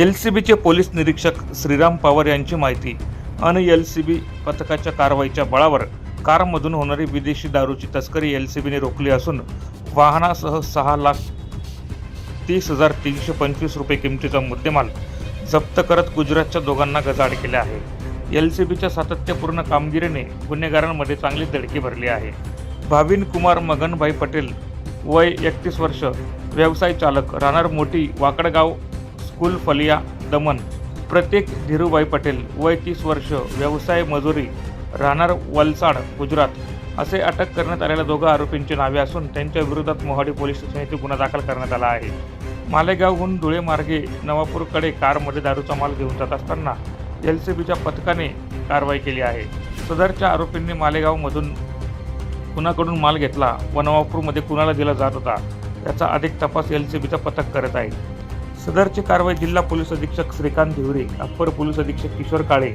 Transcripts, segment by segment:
L C बीचे police निरीक्षक श्रीराम पवार यांची माहिती. अन एल सी बी पथकाच्या कारवाईच्या बळावर कारमधून होणारी विदेशी दारूची तस्करी एल सी बीने रोखली असून वाहनासह सहा लाख तीस हजार तीनशे पंचवीस रुपये किमतीचा मुद्देमाल जप्त करत गुजरातच्या दोघांना गजाड केले आहे. एल सी बीच्या सातत्यपूर्ण कामगिरीने गुन्हेगारांमध्ये चांगली धडकी भरली आहे. भाविन कुमार मगनभाई पटेल वय एकतीस वर्ष व्यवसाय चालक राहणार मोठी वाकडगाव कुलफलिया फलिया दमन प्रत्येक धीरूभाई पटेल वय तीस वर्ष व्यवसाय मजुरी राहणार वलसाड गुजरात असे अटक करण्यात आलेल्या दोघा आरोपींची नावे असून त्यांच्या विरोधात मोहाडी पोलीस स्टेशन येथे गुन्हा दाखल करण्यात आला आहे. मालेगावहून धुळे मार्गे नवापूरकडे कारमध्ये दारूचा माल घेऊन जात असताना एल सी बीच्या पथकाने कारवाई केली आहे. सदरच्या आरोपींनी मालेगावमधून कुणाकडून माल घेतला व नवापूरमध्ये कुणाला दिला जात होता याचा अधिक तपास एल सी बीचा पथक करत आहे. सदरची कारवाई जिल्हा पोलीस अधीक्षक श्रीकांत धिवरे अप्पर पोलीस अधीक्षक किशोर काळे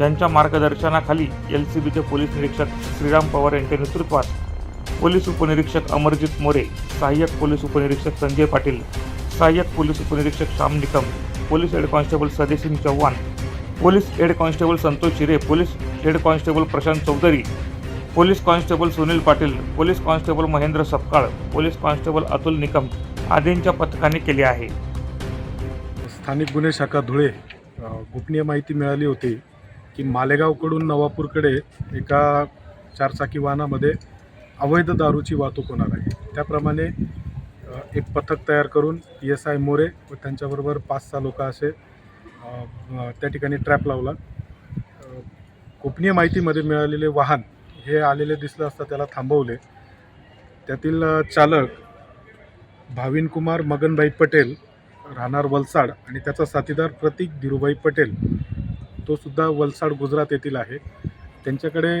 यांच्या मार्गदर्शनाखाली एल सी बीचे पोलीस निरीक्षक श्रीराम पवार यांच्या नेतृत्वात पोलीस उपनिरीक्षक अमरजित मोरे सहाय्यक पोलीस उपनिरीक्षक संजय पाटील सहाय्यक पोलीस उपनिरीक्षक Shyam Nikam police head constable Sadesing Chavan police head constable Santosh Shire police head constable Prashant Chaudhari police constable Sunil Patil police constable Mahendra Sapkal police constable Atul Nikam आदींच्या पथकाने केले आहे. स्थानिक गुन्हे शाखा धुळे गोपनीय माहिती मिळाली होती की मालेगावकडून नवापूरकडे एका चारचाकी वाहनामध्ये अवैध दारूची वाहतूक होणार आहे. त्याप्रमाणे एक पथक तयार करून पी एस आय मोरे व त्यांच्याबरोबर पाच सहा लोक असे त्या ठिकाणी ट्रॅप लावला. गोपनीय माहितीमध्ये मिळालेले वाहन हे आलेले दिसलं असता त्याला थांबवले. त्यातील चालक भाविनकुमार मगनभाई पटेल राहणार वलसाड आणि त्याचा साथीदार प्रतीक धीरूभाई पटेल तो सुद्धा वलसाड गुजरात येथील आहे. त्यांच्याकडे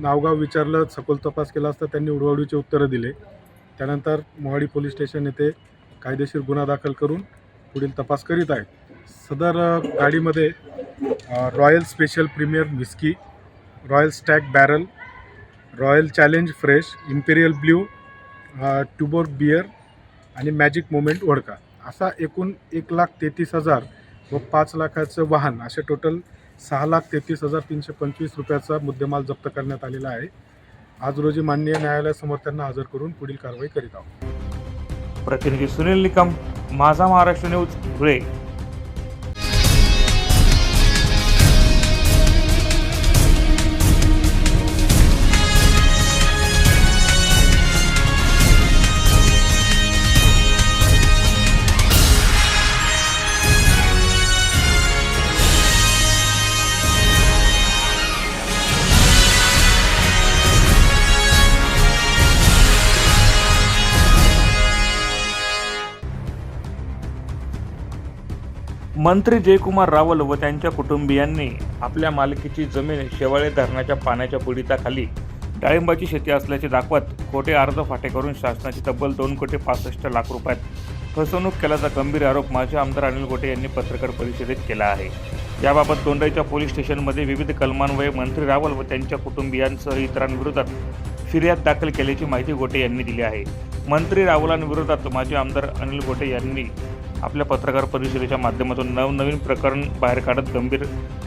नावगाव विचारलं सखोल तपास केला असता त्यांनी उडवाडीचे उत्तरं दिले. त्यानंतर मोहाडी पोलीस स्टेशन येथे कायदेशीर गुन्हा दाखल करून पुढील तपास करीत आहेत. सदर गाडीमध्ये Royal Special Premier whisky Royal Stag Barrel Royal Challenge Fresh Imperial Blue Tuborg beer आणि मॅजिक मोमेंट वडका. असा एकूण एक लाख तेहतीस हजार व पाच लाखाचं वाहन असे टोटल सहा लाख तेहतीस हजार तीनशे पंचवीस रुपयाचा मुद्देमाल जप्त करण्यात आलेला आहे. आज रोजी माननीय न्यायालयासमोर त्यांना हजर करून पुढील कारवाई करीत आहोत. प्रतिनिधी सुनील निकम माझा महाराष्ट्र न्यूज धुळे. मंत्री जयकुमार रावल व त्यांच्या कुटुंबियांनी आपल्या मालकीची जमीन शेवाळे धरणाच्या पाण्याच्या पुडीताखाली डाळिंबाची शेती असल्याचे दाखवत खोटे अर्ज फाटे करून शासनाची तब्बल दोन कोटी पासष्ट लाख रुपयात फसवणूक केल्याचा गंभीर आरोप माजी आमदार अनिल गोटे यांनी पत्रकार परिषदेत केला आहे. याबाबत दोंडाईच्या पोलीस स्टेशनमध्ये विविध कलमान्वये मंत्री रावल व त्यांच्या कुटुंबियांसह इतरांविरोधात फिर्याद दाखल केल्याची माहिती गोटे यांनी दिली आहे. मंत्री रावलांविरोधात माजी आमदार अनिल गोटे यांनी आपल्या पत्रकार परिषदेच्या माध्यमातून नवनवीन प्रकरण बाहेर काढत गंभीर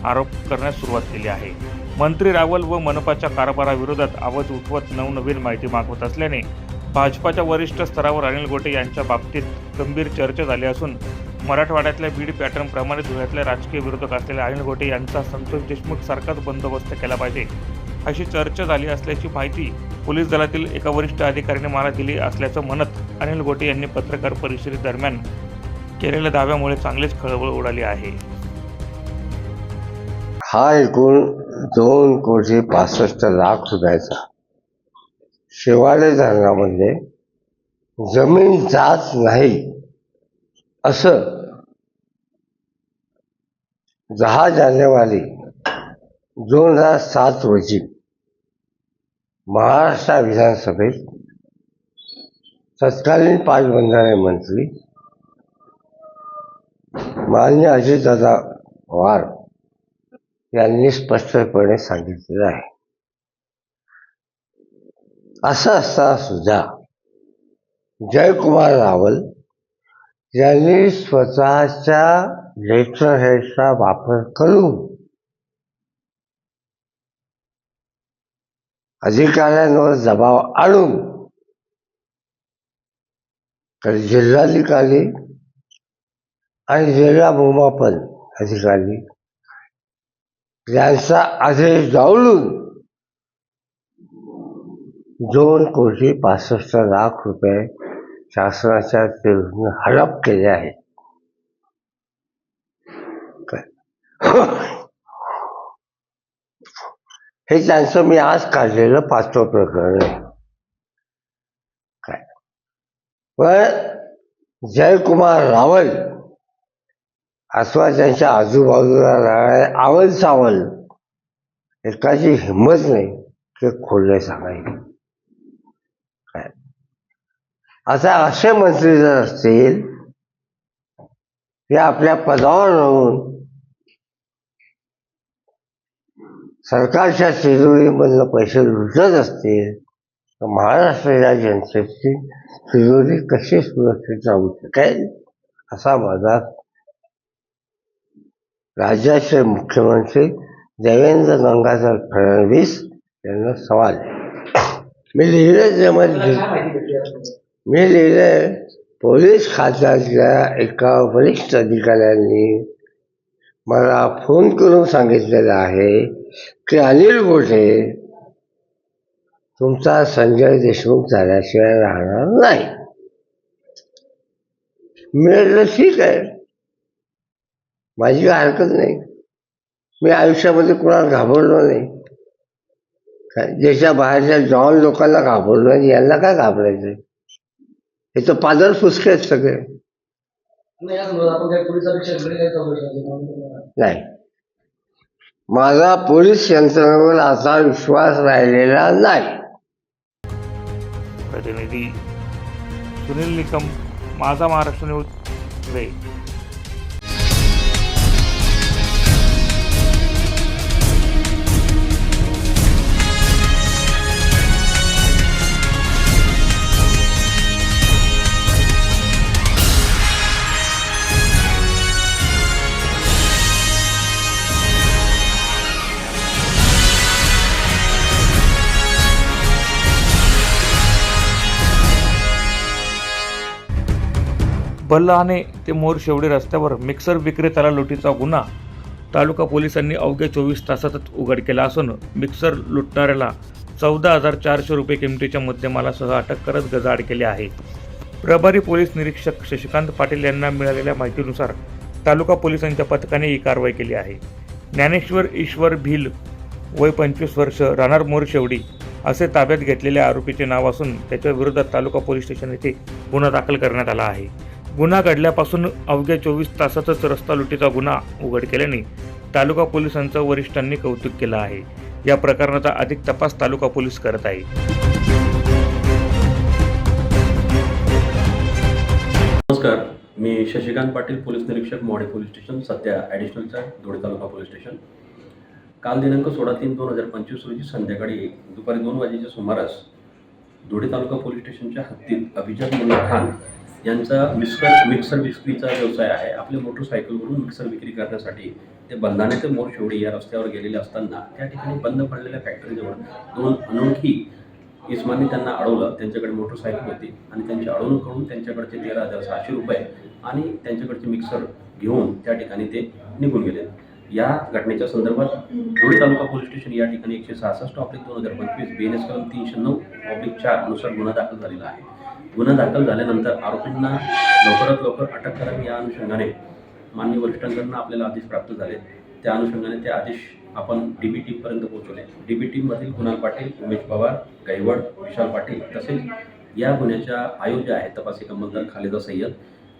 आरोप करण्यास सुरुवात केली आहे. मंत्री रावल व मनपाच्या कारभाराविरोधात आवाज उठवत नवनवीन माहिती मागवत असल्याने भाजपाच्या वरिष्ठ स्तरावर अनिल गोटे यांच्या बाबतीत गंभीर चर्चा झाली असून मराठवाड्यातल्या बीड पॅटर्नप्रमाणे धुळ्यातल्या राजकीय विरोधक असलेल्या अनिल गोटे यांचा संतोष देशमुख सारखाच बंदोबस्त केला पाहिजे. अशी चर्चा झाली असल्याची माहिती पोलीस दलातील एका वरिष्ठ अधिकाऱ्याने मला दिली असल्याचं म्हणत अनिल गोटे यांनी पत्रकार परिषदेदरम्यान केलेल्या दाव्यामुळे चांगलीच खळबळ उडाली आहे. हा एकूण दोन कोटी पासष्ट लाख रुपयाचा शेवाळे धरणामध्ये म्हणजे जमीन जात नाही असं दहा जानेवारी दोन हजार सात रोजी महाराष्ट्र विधानसभेत तत्कालीन पाटबंधारे मंत्री मान्य अजितदादा पवार यांनी स्पष्टपणे सांगितलेलं आहे. असं असताना सुद्धा जयकुमार रावल यांनी स्वतःच्या लेटर हेडचा वापर करून अधिकाऱ्यांवर दबाव आणून तर जिल्हाधिकारी आणि जिल्हा भूमापन अधिकारी यांचा आदेश डावलून दोन कोटी पासष्ट लाख रुपये शासनाच्या हडप केले आहेत. हे त्यांचं मी आज काढलेलं पाचवं प्रकरण आहे. काय? पण जयकुमार रावल अथवा त्यांच्या आजूबाजूला राहणारे आवल सावल एकाची हिंमत नाही ते खोलले सांगायचे काय? आता असे मंत्री जर असतील ते आपल्या पदावर राहून सरकारच्या तिजोरीमधनं पैसे लुटत असतील तर महाराष्ट्राच्या जनतेची तिजोरी कशी सुरक्षित राहू शकेल असा माझा राज्याचे मुख्यमंत्री देवेंद्र गंगाधर फडणवीस यांना सवाल मी लिहिले त्यामध्ये मी लिहिले पोलीस खात्यातल्या एका वरिष्ठ अधिकाऱ्यांनी मला फोन करून सांगितलेलं आहे की अनिल गोठे तुमचा संजय देशमुख झाल्याशिवाय राहणार नाही. मिळालं ठीक आहे. माझी काय हरकत नाही. मी आयुष्यामध्ये कुणाला घाबरलो नाही. ज्याच्या बाहेरच्या जॉन लोकांना घाबरलो नाही यांना काय घाबरायचं हे तर पादर फुसके आहेत सगळे. नाही माझा पोलीस यंत्रणेवर आता विश्वास राहिलेला नाही. प्रतिनिधी सुनील निकम माझा महाराष्ट्र न्यूज बल्लाने ते मोर शेवडी रस्त्यावर मिक्सर विक्रेत्याला लुटीचा गुन्हा. तालुका पोलिसांनी अवघ्या चोवीस तासातच उघड केला असून मिक्सर लुटणाऱ्याला चौदा हजार चारशे रुपये किमतीच्या मुद्देमालासह अटक करत गजाआड केले आहे. प्रभारी पोलीस निरीक्षक शशिकांत पाटील यांना मिळालेल्या माहितीनुसार तालुका पोलिसांच्या पथकाने ही कारवाई केली आहे. ज्ञानेश्वर ईश्वर भिल वय पंचवीस वर्ष राहणार मोर शेवडी असे ताब्यात घेतलेल्या आरोपीचे नाव असून त्याच्या विरोधात तालुका पोलीस स्टेशन येथे गुन्हा दाखल करण्यात आला आहे. गुन्हा घडल्यापासून अवघ्या चोवीस तासातच रस्ता लुटीचा गुन्हा उघड केल्याने तालुका पोलिसांचं वरिष्ठांनी कौतुक केलं आहे. या प्रकरणाचा अधिक तपास तालुका पोलीस करत आहे नमस्कार. मी शशिकांत पाटील पोलीस निरीक्षक मोडे पोलीस स्टेशन सध्या ॲडिशनलचा धुळे तालुका पोलीस स्टेशन. काल दिनांक सोळा तीन दोन हजार पंचवीस रोजी संध्याकाळी दुपारी दोन वाजेच्या सुमारास धुळे तालुका पोलीस स्टेशनच्या हद्दीत अभिजात मुल्ला खान यांचा मिक्सर मिक्सर विक्रीचा व्यवसाय आहे. आपल्या मोटरसायकलवरून मिक्सर विक्री करण्यासाठी ते बंधाणे ते मोर शेवडी या रस्त्यावर गेलेले असताना त्या ठिकाणी बंद पडलेल्या फॅक्टरीजवळ दोन अनोळखी इस्माने त्यांना अडवलं. त्यांच्याकडे मोटरसायकल होती आणि त्यांची अडवणूक करून त्यांच्याकडचे तेरा हजार सहाशे रुपये आणि त्यांच्याकडचे मिक्सर घेऊन त्या ठिकाणी ते निघून गेले. या घटनेच्या संदर्भात धुळे तालुका पोलीस स्टेशन या ठिकाणी एकशे सहासष्ट ऑब्लिक दोन हजार पंचवीस बी एन एस कलम तीनशे नऊ ऑब्लिक चारनुसार गुन्हा दाखल झालेला आहे. गुन्हा दाखल झाल्यानंतर आरोपींना लवकरात लवकर अटक करावी या अनुषंगाने मान्य वरिष्ठांकडून आपल्याला आदेश प्राप्त झाले. त्या अनुषंगाने ते आदेश आपण डी बी टीमपर्यंत पोहोचवले. डी बी टीममधील कुणाल पाटील उमेश पवार गायवड विशाल पाटील तसेच या गुन्ह्याच्या आयोज्य आहेत तपासी अंमलदार खालिदा सय्यद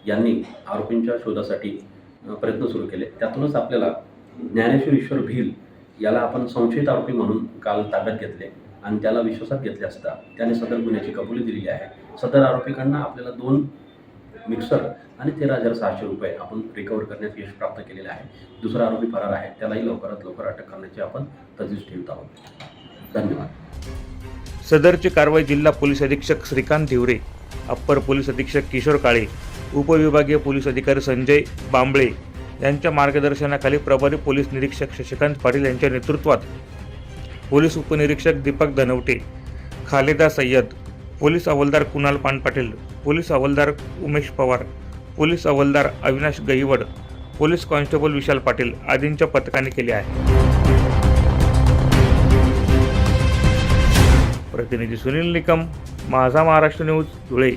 यांनी आरोपींच्या शोधासाठी प्रयत्न सुरू केले. त्यातूनच आपल्याला ज्ञानेश्वर ईश्वर भील याला आपण संशयित आरोपी म्हणून काल ताब्यात घेतले. आणि त्याला विश्वासात घेतले असता त्याने सदर गुन्ह्याची कबुली दिलेली आहे. सदर आरोपीकडनं आपल्याला दोन मिक्सर आणि तेरा हजार सहाशे रुपये आपण रिकवर करण्यात यश प्राप्त केलेले आहे. दुसरा आरोपी फरार आहे. त्यालाही लवकरात लवकर अटक करण्याची आपण तजवीज ठेवत आहोत. धन्यवाद. सदरची कारवाई जिल्हा पोलीस अधीक्षक श्रीकांत धिवरे अप्पर पोलीस अधीक्षक किशोर काळे उपविभागीय पोलीस अधिकारी संजय बांबळे यांच्या मार्गदर्शनाखाली प्रभारी पोलीस निरीक्षक शशिकांत पाटील यांच्या नेतृत्वात पोलीस उपनिरीक्षक दीपक धनवटे खालेदा सय्यद पोलीस हवालदार कुणाल पान पाटील पोलीस हवालदार उमेश पवार पोलीस हवालदार अविनाश गहिवड पोलीस कॉन्स्टेबल विशाल पाटील आदींच्या पथकाने केले आहे. प्रतिनिधी सुनील निकम माझा महाराष्ट्र न्यूज धुळे.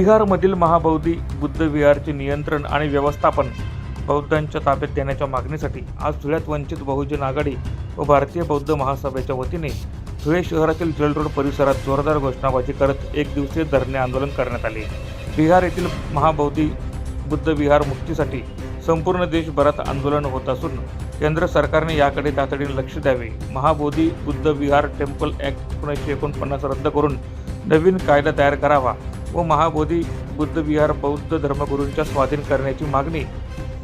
बिहारमधील महाबौद्धी बुद्ध विहारचे नियंत्रण आणि व्यवस्थापन बौद्धांच्या ताब्यात देण्याच्या मागणीसाठी आज धुळ्यात वंचित बहुजन आघाडी व भारतीय बौद्ध महासभेच्या वतीने धुळे शहरातील जल रोड परिसरात जोरदार घोषणाबाजी करत एक दिवसीय धरणे आंदोलन करण्यात आले. बिहार येथील महाबौद्धी बुद्ध विहार मुक्तीसाठी संपूर्ण देशभरात आंदोलन होत असून केंद्र सरकारने याकडे तातडीने लक्ष द्यावे. महाबोधी बुद्ध विहार टेम्पल ॲक्ट एकोणीसशे एकोणपन्नास रद्द करून नवीन कायदा तयार करावा. व महाबोधी बुद्ध विहार बौद्ध धर्मगुरूंच्या स्वाधीन करण्याची मागणी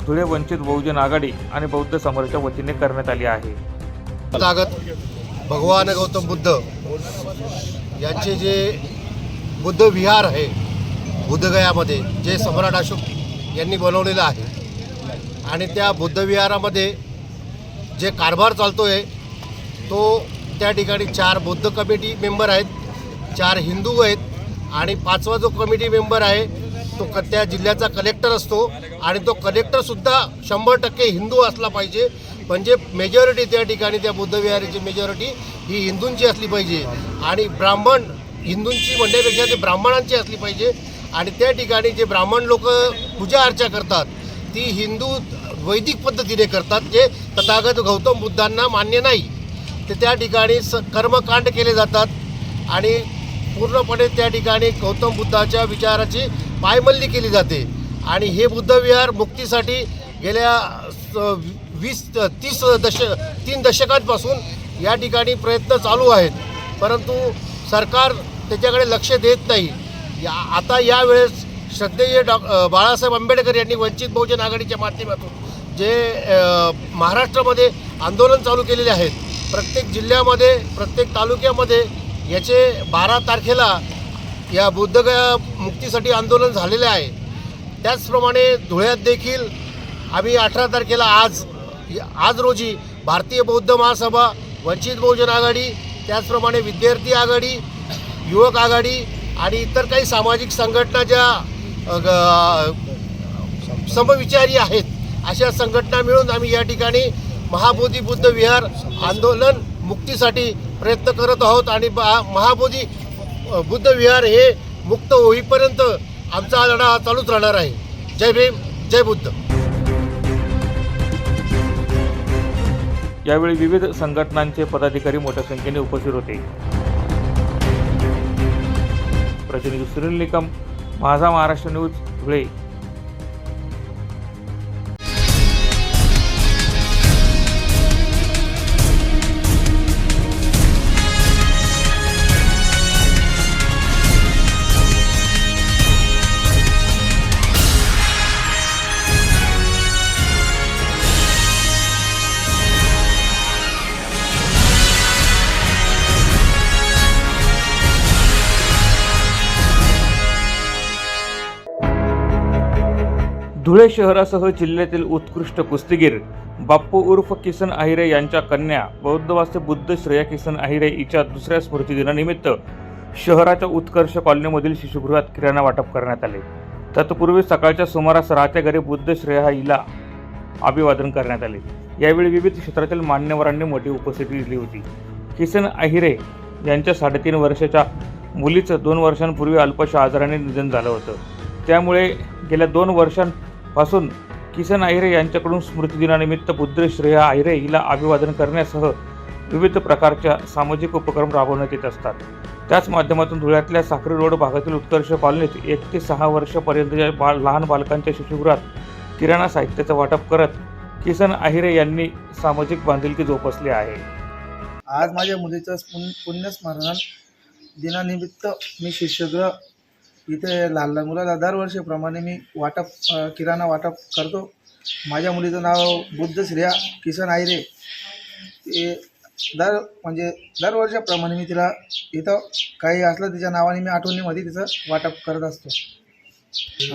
धुळे वंचित बहुजन आघाडी आणि बौद्ध समाजाच्या वतीने करण्यात आली आहे. भगवान गौतम बुद्ध यांचे जे बुद्ध विहार आहे बुद्धगयामध्ये जे सम्राट अशोक यांनी बनवलेलं आहे आणि त्या बुद्धविहारामध्ये जे कारभार चालतो आहे तो त्या ठिकाणी चार बुद्ध कमिटी मेंबर आहेत चार हिंदू आहेत आणि पाचवा जो कमिटी मेंबर आहे तो क त्या जिल्ह्याचा कलेक्टर असतो. आणि तो कलेक्टरसुद्धा शंभर टक्के हिंदू असला पाहिजे. म्हणजे मेजॉरिटी त्या ठिकाणी त्या बुद्धविहाराची मेजॉरिटी ही हिंदूंची असली पाहिजे. आणि ब्राह्मण हिंदूंची म्हणण्यापेक्षा ते ब्राह्मणांची असली पाहिजे. आणि त्या ठिकाणी जे ब्राह्मण लोक पूजा अर्चा करतात ती हिंदू वैदिक पद्धतीने करतात. जे तथागत गौतम बुद्धांना मान्य नाही. ते त्या ठिकाणी स कर्मकांड केले जातात. आणि पूर्णपणे त्या ठिकाणी गौतम बुद्धाच्या विचाराची पायमल्ली केली जाते. आणि हे बुद्धविहार मुक्तीसाठी गेल्या स- वीस तीस दश तीन दशकांपासून या ठिकाणी प्रयत्न चालू आहेत. परंतु सरकार त्याच्याकडे लक्ष देत नाही. या आता यावेळेस श्रद्धेय डॉ बाळासाहेब आंबेडकर यांनी वंचित बहुजन आघाडीच्या माध्यमातून जे महाराष्ट्रामध्ये आंदोलन चालू केलेले आहेत. प्रत्येक जिल्ह्यामध्ये प्रत्येक तालुक्यामध्ये याचे बारा तारखेला या बुद्धगया मुक्तीसाठी आंदोलन झालेले आहे. त्याचप्रमाणे धुळ्यात देखील आम्ही अठरा तारखेला आज आज रोजी भारतीय बौद्ध महासभा वंचित बहुजन आघाडी त्याचप्रमाणे विद्यार्थी आघाडी युवक आघाडी आणि इतर काही सामाजिक संघटना ज्या ग- समविचारी आहेत अशा संघटना मिळून आम्ही या ठिकाणी महाबोधी बुद्ध विहार आंदोलन मुक्तीसाठी प्रयत्न करत आहोत आणि महाबोधी बुद्ध विहार हे मुक्त होईपर्यंत आमचा हा लढा चालूच राहणार आहे. जय भीम जय बुद्ध. यावेळी विविध संघटनांचे पदाधिकारी मोठ्या संख्येने उपस्थित होते. प्रतिनिधी सुनील निकम माझा महाराष्ट्र न्यूज धुळे. धुळे शहरासह जिल्ह्यातील उत्कृष्ट कुस्तीगीर बाप्पू उर्फ किसन आहिरे यांच्या कन्या बौद्धवासी बुद्ध श्रेया किसन आहिरे हिच्या दुसऱ्या स्मृतिदिनानिमित्त शहराच्या उत्कर्ष कॉलनीमधील शिशुगृहात किराणा वाटप करण्यात आले. तत्पूर्वी सकाळच्या सुमारास राहत्या घरी बुद्ध श्रेया हिला अभिवादन करण्यात आले. यावेळी विविध क्षेत्रातील मान्यवरांनी मोठी उपस्थिती दिली होती. किसन आहिरे यांच्या साडेतीन वर्षाच्या मुलीचं दोन वर्षांपूर्वी अल्पशा आजाराने निधन झालं होतं. त्यामुळे गेल्या दोन पासून किसन आहिरे यांच्याकडून स्मृतिदिनानिमित्त बुद्ध श्रेया आहिरे हिला अभिवादन करण्यासह विविध प्रकारच्या सामाजिक उपक्रम राबवण्यात येत असतात. त्याच माध्यमातून धुळ्यातल्या साखरी रोड भागातील उत्कर्ष कॉलनीत एक ते सहा वर्षापर्यंतच्या बा लहान बालकांच्या शिशुगृहात किराणा साहित्याचं वाटप करत किसन आहिरे यांनी सामाजिक बांधिलकी जोपासली आहे. आज माझ्या मुलीचं पुण्य पुण्यस्मरण दिनानिमित्त मी शिष्यगृह इथे लहान लहान मुलाला दरवर्षीप्रमाणे मी वाटप किराणा वाटप करतो. माझ्या मुलीचं नाव बुद्ध श्रेया किसन आयरे ते दर म्हणजे दरवर्षाप्रमाणे मी तिला इथं काही असलं तिच्या नावाने मी आठवणीमध्ये तिचं वाटप करत असतो.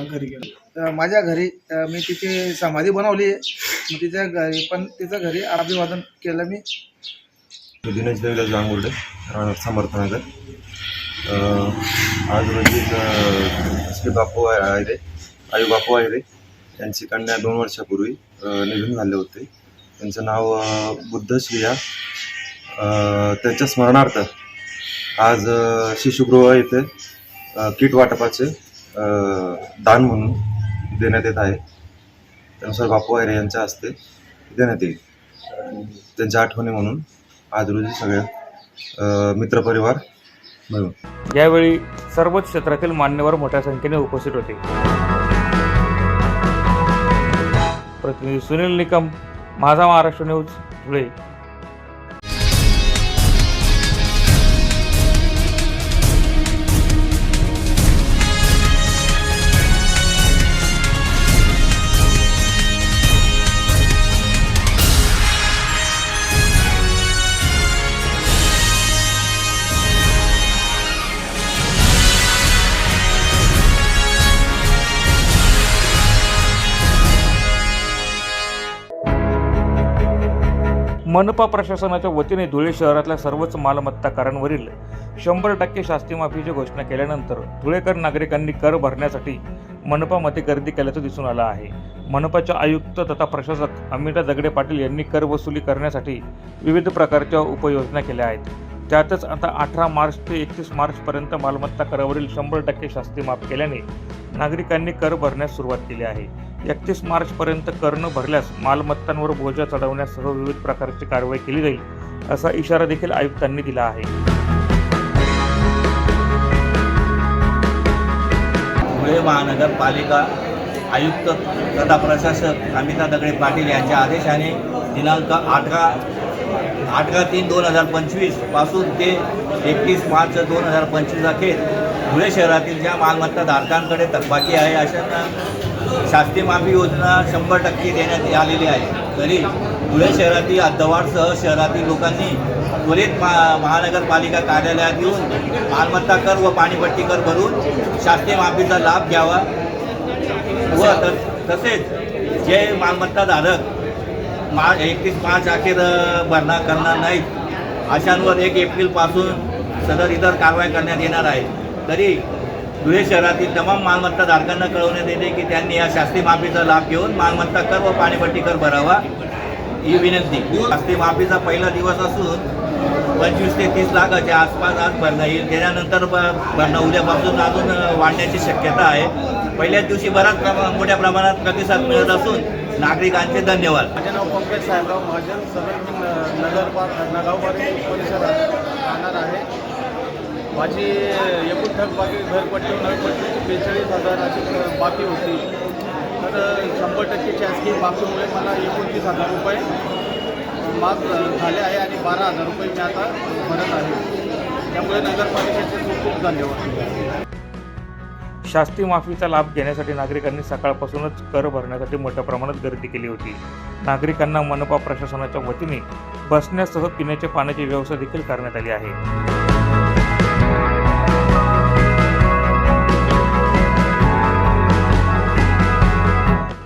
घरी गेलो. माझ्या घरी मी तिची समाधी बनवली आहे. मग तिच्या घरी पण तिचं घरी अभिवादन केलं मी. दिनेश देवीदास गांगुर्डे राहणार समर्थनगर आज म्हणजे रोजी श्री बापू आयरे आई बापू आयरे यांची कन्या दोन वर्षापूर्वी निघून झाले होते. त्यांचं नाव बुद्ध श्रिया. त्यांच्या स्मरणार्थ आज शिशुगृह येथे किट वाटपाचे दान म्हणून देण्यात येत आहे. त्यानुसार बापू आयरे यांच्या हस्ते देण्यात येईल. त्यांच्या आठवणी म्हणून आज रोजी सगळ्या मित्रपरिवार यावेळी सर्वच क्षेत्रातील मान्यवर मोठ्या संख्येने उपस्थित होते. प्रतिनिधी सुनील निकम माझा महाराष्ट्र न्यूज धुळे मनपा प्रशासनाच्या वतीने धुळे शहरातल्या सर्वच मालमत्ताकारांवरील शंभर टक्के शास्ती माफीची घोषणा केल्यानंतर धुळेकर नागरिकांनी कर भरण्यासाठी मनपामध्ये गर्दी केल्याचं दिसून आलं आहे. मनपाच्या आयुक्त तथा प्रशासक अमिता दगडे पाटील यांनी कर वसुली करण्यासाठी विविध प्रकारच्या उपाययोजना केल्या आहेत. त्यातच आता अठरा मार्च ते एकतीस मार्चपर्यंत मालमत्ता करावरील शंभर टक्के शास्ती माफ केल्याने नागरिकांनी कर भरण्यास सुरुवात केली आहे. एकतीस मार्चपर्यंत कर न भरल्यास मालमत्तांवर बोजा चढवण्यासह विविध प्रकारची कारवाई केली जाईल असा इशारा देखील आयुक्तांनी दिला आहे. धुळे महानगरपालिका आयुक्त तथा प्रशासक अमिता दगडे पाटील यांच्या आदेशाने दिनांक अठरा अठरा तीन दोन हजार पंचवीसपासून ते एकतीस मार्च दोन हजार पंचवीस अखेर धुळे शहरातील ज्या मालमत्ता धारकांकडे थकबाकी आहे अशांना शास्ती माफी योजना शंभर टक्के देण्यात आलेली आहे. तरी धुळे शहरातील अद्दवाडसह शहरातील लोकांनी त्वरित मा महानगरपालिका कार्यालयात येऊन मालमत्ता कर व पाणीपट्टी कर भरून शास्ती माफीचा लाभ घ्यावा व त तसेच जे मालमत्ता धारक मा एकतीस मार्च अखेर भरणा करणार नाहीत अशांवर एक एप्रिलपासून सदर इतर कारवाई करण्यात येणार आहे. तरी धुळे शहरातील तमाम मालमत्ता धारकांना कळवण्यात येते की त्यांनी या शास्ती माफीचा लाभ घेऊन मालमत्ता कर व पाणीपट्टी कर भरावा ही विनंती. शास्ती माफीचा पहिला दिवस असून पंचवीस ते तीस लाखाच्या आसपास आज भरणं येईल. त्याच्यानंतर ब- भरणं उद्यापासून अजून वाढण्याची शक्यता आहे. पहिल्याच दिवशी बराच प्रमा मोठ्या प्रमाणात प्रतिसाद मिळत असून नागरिकांचे धन्यवाद. माझे नाव पंकज साहेबराव महाजन सदर नगर परिसरात राहणार आहे. माझी एकूण थकबाकी घरपट्टी नळपट्टीची बेचाळीस हजाराची बाकी होती. तर शंभर टक्के शासकीय माफीमुळे मला एकोणतीस हजार रुपये माफ झाले आहे आणि बारा हजार रुपये मी आता भरत आहे. त्यामुळे नगरपालिकेचे खूप खूप धन्यवाद. शास्ती माफीचा लाभ घेण्यासाठी नागरिकांनी सकाळपासूनच कर भरण्यासाठी मोठ्या प्रमाणात गर्दी केली होती. नागरिकांना मनपा प्रशासनाच्या वतीने बसण्यासह पिण्याच्या पाण्याची व्यवस्था देखील करण्यात आली आहे.